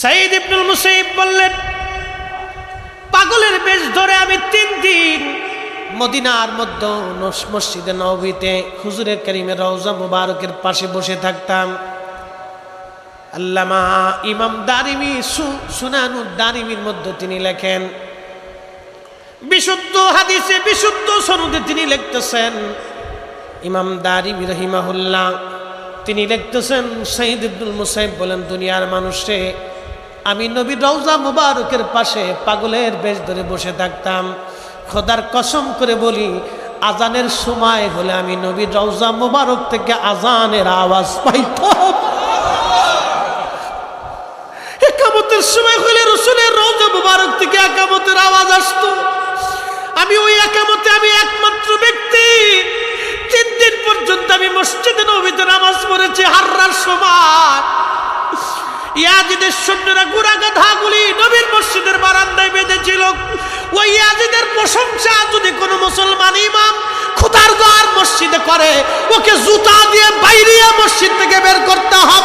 সাইদ ইবনুল মুসাইব বললেন, পাগলের বেশ ধরে আমি তিন দিন মদিনার মধ্যে মসজিদে নবীতে হুজুরের করিমের রওজা মুবারকের পাশে বসে থাকতাম। আল্লামা ইমাম দারিমি সুনানু দারিমির মধ্যে তিনি লেখেন, বিশুদ্ধ হাদিসে বিশুদ্ধ সনদে তিনি লিখতেছেন, ইমাম দারিমি রহিমাহুল্লাহ তিনি লিখতেছেন শহীদ ইবনুল মুসাইব বলেন, দুনিয়ার মানুষে আমি নবী রওজা মুবারকের পাশে পাগলের বেশ ধরে বসে থাকতাম। খোদার কসম করে বলি, আজানের সময় হলে আমি নবী রওজা মুবারক থেকে আজানের আওয়াজ পাইতাম। একামতের সময় হলে রসুলের রওজা মুবারক থেকে একামতের আওয়াজ আসতো। আমি ওই একামতে আমি একমাত্র ব্যক্তি। তিন দিন পর্যন্ত আমি মসজিদে নবীতে নামাজ পড়েছি, হার্রার সময়। ইয়াজিদের সৈন্যরা গুড়া গাধাগুলি নবীর মসজিদের বারান্দায় বেঁধেছিল। ওই ইয়াজিদের প্রশংসা যদি কোনো মুসলমান ইমাম খুদার দ্বার মসজিদে করে, ওকে জুতা দিয়ে বাইরিয়া মসজিদ থেকে বের করতে হবে।